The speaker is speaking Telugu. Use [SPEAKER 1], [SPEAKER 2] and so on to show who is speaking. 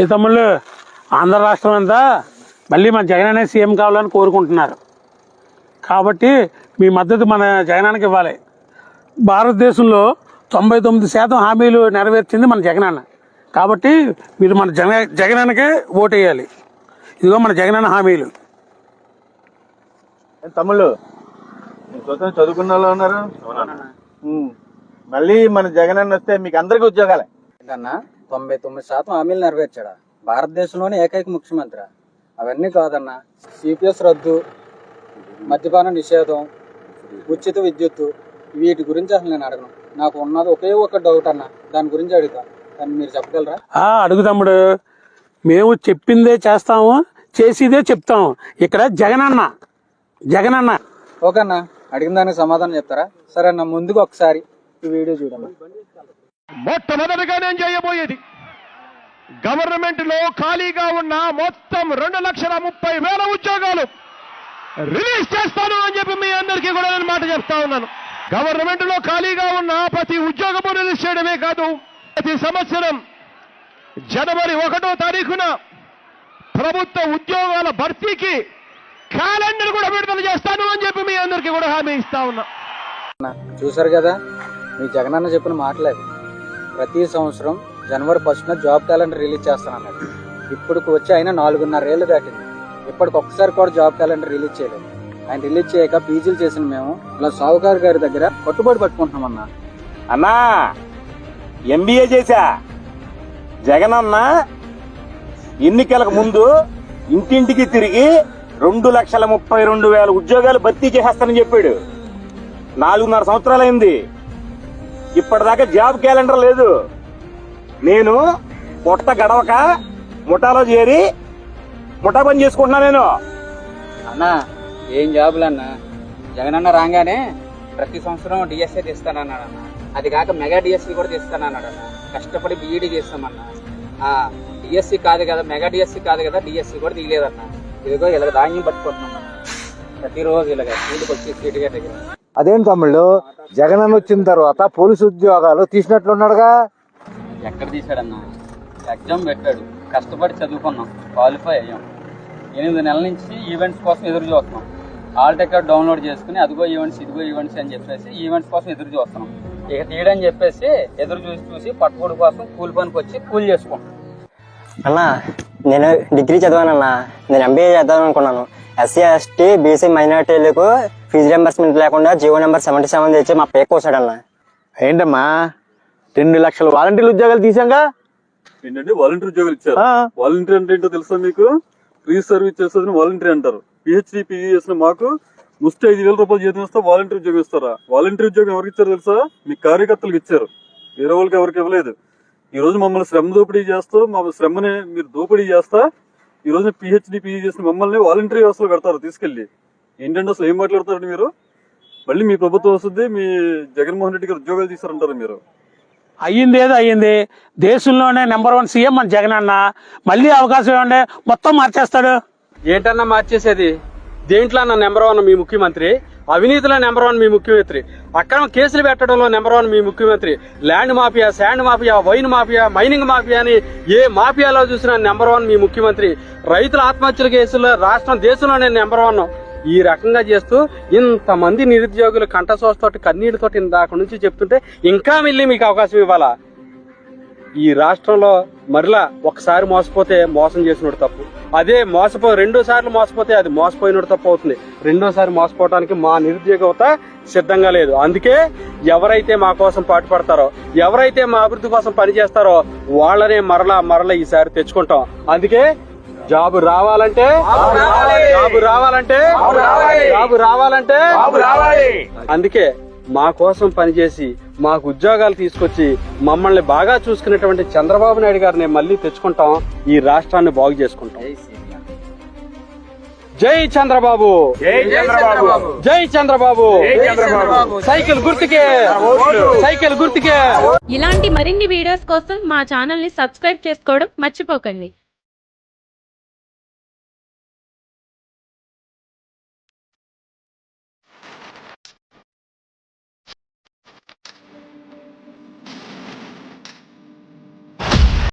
[SPEAKER 1] ఏ తమ్ముళ్ళు ఆంధ్ర రాష్ట్రం అంతా మళ్ళీ మన జగన్ అనే సీఎం కావాలని కోరుకుంటున్నారు. కాబట్టి మీ మద్దతు మన జగనానికి ఇవ్వాలి. భారతదేశంలో తొంభై తొమ్మిది శాతం హామీలు నెరవేర్చింది మన జగనన్న. కాబట్టి మీరు మన జగ జగనన్నకే ఓటు వేయాలి ఇదిగో మన జగనన్న హామీలు.
[SPEAKER 2] ఏం తమ్ముళ్ళు చదువుకున్న వాళ్ళు ఉన్నారు. మళ్ళీ మన జగన్ అన్న వస్తే మీకు అందరికీ ఉద్యోగాలే.
[SPEAKER 3] ఏంటన్నా? తొంభై తొమ్మిది శాతం హామీలు నెరవేర్చాడా? భారతదేశంలోనే ఏకైక ముఖ్యమంత్రి. అవన్నీ కాదన్నా సిపిఎస్ రద్దు మద్యపాన నిషేధం ఉచిత విద్యుత్తు వీటి గురించి అసలు నేను అడగను. నాకు ఉన్నది ఒకే ఒక డౌట్ అన్న దాని గురించి అడుగుతా. దాన్ని మీరు చెప్పగలరా?
[SPEAKER 1] ఆ, అడుగు తమ్ముడు. మేము చెప్పిందే చేస్తాము చేసేదే చెప్తాము. ఇక్కడ జగనన్న జగనన్న
[SPEAKER 3] ఓకే అన్న అడిగిన దానికి సమాధానం చెప్తారా? సరే అన్న ముందుకు ఒకసారి ఈ వీడియో చూడమ్మా.
[SPEAKER 4] మొట్టమొదటిగా నేను చేయబోయేది. గవర్నమెంట్లో ఖాళీగా ఉన్న మొత్తం రెండు లక్షల ముప్పై వేల ఉద్యోగాలు రిలీజ్ చేస్తాను అని చెప్పి మీ అందరికీ కూడా నేను మాట చెప్తా ఉన్నాను. గవర్నమెంట్లో ఖాళీగా ఉన్న ప్రతి ఉద్యోగము రిలీజ్ చేయడమే కాదు ప్రతి సంవత్సరం జనవరి ఒకటో తారీఖున ప్రభుత్వ ఉద్యోగాల భర్తీకి క్యాలెండర్ కూడా విడుదల చేస్తాను అని చెప్పి మీ అందరికీ కూడా హామీ ఇస్తా ఉన్నా.
[SPEAKER 3] చూసారు కదా మీ జగనన్న చెప్పిన మాటలేదు ప్రతి సంవత్సరం జనవరి ఫస్ట్న జాబ్ క్యాలెండర్ రిలీజ్ చేస్తానన్నాడు. ఇప్పటికి వచ్చి ఆయన నాలుగున్నర ఏళ్ళు దాటింది. ఇప్పటికి ఒక్కసారి కూడా జాబ్ క్యాలెండర్ రిలీజ్ చేయలేదు. ఆయన రిలీజ్ చేయక పీజీలు చేసిన మేము ఇలా సావుకారు గారి దగ్గర కట్టుబడి పట్టుకుంటున్నాం అన్న
[SPEAKER 2] అన్నా ఎంబీఏ చేశా? జగన్ అన్న ఎన్నికలకు ముందు ఇంటింటికి తిరిగి రెండు లక్షల ముప్పై రెండు వేల ఉద్యోగాలు భర్తీ చేసేస్తానని చెప్పాడు. నాలుగున్నర సంవత్సరాలైంది. ఇప్పటిదాకా జాబ్ క్యాలెండర్ లేదు. నేను పొట్ట గడవక ముఠాలో చేరి ముఠా పని చేసుకుంటున్నా నేను.
[SPEAKER 3] అన్నా ఏం జాబులు అన్న? జగనన్న రాగానే ప్రతి సంవత్సరం డిఎస్ఏ తీస్తానన్నాడు అన్న. అది కాక మెగా డిఎస్సీ కూడా తీస్తానన్నాడు అన్న. కష్టపడి బీఈడి చేస్తామన్నా. డిఎస్సీ డిఎస్సి కాదు కదా మెగా డిఎస్సీ కాదు కదా డిఎస్సి కూడా తీయలేదన్న. ఇదిగో ఇలా ధాన్యం పట్టుకుంటున్నాం ప్రతిరోజు ఇలాగ స్కూల్కి వచ్చి సీటు దగ్గర
[SPEAKER 2] అదేం తమ్ముళ్ళు? జగన్ అన్న వచ్చిన తర్వాత పోలీసు ఉద్యోగాలు తీసినట్లున్నాడుగా?
[SPEAKER 3] ఎక్కడ తీశాడన్న? ఎగ్జామ్ పెట్టాడు. కష్టపడి చదువుకున్నాం. క్వాలిఫై అయ్యాం. ఎనిమిది నెలల నుంచి ఈవెంట్స్ కోసం ఎదురు చూస్తున్నాం. ఆల్ టికెట్ డౌన్లోడ్ చేసుకుని అదిగో ఈవెంట్స్ ఇదిగో ఈవెంట్స్ అని చెప్పేసి ఈవెంట్స్ కోసం ఎదురు చూస్తున్నాం. ఇక తీయడని చెప్పేసి ఎదురు చూసి చూసి పట్టుబడి కోసం కూలి పనికి వచ్చి కూలి చేసుకుంటాం
[SPEAKER 5] అన్న నేను డిగ్రీ చదివానన్నా. నేను ఎంబీఏ చేద్దాం అనుకున్నాను ఎస్సీ ఎస్టీ బీసీ మైనార్టీలకు ఫీజు రింబర్స్మెంట్ లేకుండా జియో నెంబర్ సెవెంటీ సెవెన్ తెచ్చి మా పేక్ కోసాడన్న.
[SPEAKER 2] ఏంటమ్మా? రెండు లక్షల వాలంటీర్ ఉద్యోగాలు తీసాంగా
[SPEAKER 6] ఏంటంటే వాలంటీర్ ఉద్యోగాలు ఇచ్చారు. వాలంటీర్ అంటే ఏంటో తెలుసా మీకు? ఫ్రీ సర్వీస్ చేసేదని వాలంటీర్ అంటారు. పిహెచ్డి పీజీ చేసిన మాకు ముష్టి ఐదు వేల రూపాయలు జీతం ఇస్తా వాలంటీర్ ఉద్యోగం ఇస్తారా? వాలంటీర్ ఉద్యోగం ఎవరికి ఇచ్చారు తెలుసా? మీ కార్యకర్తలకు ఇచ్చారు. వేరే వాళ్ళకి ఎవరికి ఇవ్వలేదు. ఈ రోజు మమ్మల్ని శ్రమ దోపిడీ చేస్తూ మా శ్రమని మీరు దోపిడీ చేస్తా ఈ రోజు పిహెచ్డి పీజీ చేసిన మమ్మల్ని వాలంటీర్ వ్యవస్థలో పెడతారు తీసుకెళ్ళి ఏంటంటే అసలు ఏం మాట్లాడతారండి మీరు? మళ్ళీ మీ ప్రభుత్వం వస్తుంది మీ జగన్మోహన్ రెడ్డి గారు ఉద్యోగాలు తీస్తారంటారు మీరు?
[SPEAKER 1] అయ్యింది ఏదో అయ్యింది. దేశంలోనే నెంబర్ వన్ సీఎం మన జగన్ అన్న. మళ్ళీ అవకాశం ఇవ్వండి మొత్తం మార్చేస్తాడు.
[SPEAKER 7] ఏంటన్నా మార్చేసేది? దేంట్లో అన్న నెంబర్ వన్ మీ ముఖ్యమంత్రి? అవినీతిలో నెంబర్ వన్ మీ ముఖ్యమంత్రి. అక్రమ కేసులు పెట్టడంలో నెంబర్ వన్ మీ ముఖ్యమంత్రి. Land mafia sand mafia wine mafia mining mafia అని ఏ మాఫియాలో చూసినా నెంబర్ వన్ మీ ముఖ్యమంత్రి. రైతుల ఆత్మహత్యల కేసుల్లో రాష్ట్రం దేశంలోనే నెంబర్ వన్. ఈ రకంగా చేస్తూ ఇంతమంది నిరుద్యోగులు కంఠశోషతోటి కన్నీటితోటి ఇందాక నుంచి చెప్తుంటే ఇంకా మళ్ళీ మీకు అవకాశం ఇవ్వాలా? ఈ రాష్ట్రంలో మరలా ఒకసారి మోసపోతే మోసం చేసినోడు తప్పు. అదే మోసపో రెండో సార్లు మోసపోతే అది మోసపోయినోడు తప్పు అవుతుంది. రెండోసారి మోసపోవడానికి మా నిరుద్యోగత సిద్ధంగా లేదు. అందుకే ఎవరైతే మా కోసం పాటుపడతారో ఎవరైతే మా అభివృద్ధి కోసం పనిచేస్తారో వాళ్ళనే మరలా మరలా ఈసారి తెచ్చుకుంటాం. అందుకే జాబు రావాలంటే జాబు రావాలంటే జాబు రావాలంటే అందుకే మా కోసం పనిచేసి మాకు ఉద్యోగాలు తీసుకొచ్చి మమ్మల్ని బాగా చూసుకునేటువంటి చంద్రబాబు నాయుడు గారిని మళ్ళీ తెచ్చుకుంటాం ఈ రాష్ట్రాన్ని బాగు చేసుకుంటాం. జై చంద్రబాబు! జై చంద్రబాబు! సైకిల్ గుర్తుకే! సైకిల్ గుర్తుకే!
[SPEAKER 8] ఇలాంటి మరిన్ని వీడియోస్ కోసం మా ఛానల్ని సబ్స్క్రైబ్ చేసుకోవడం మర్చిపోకండి.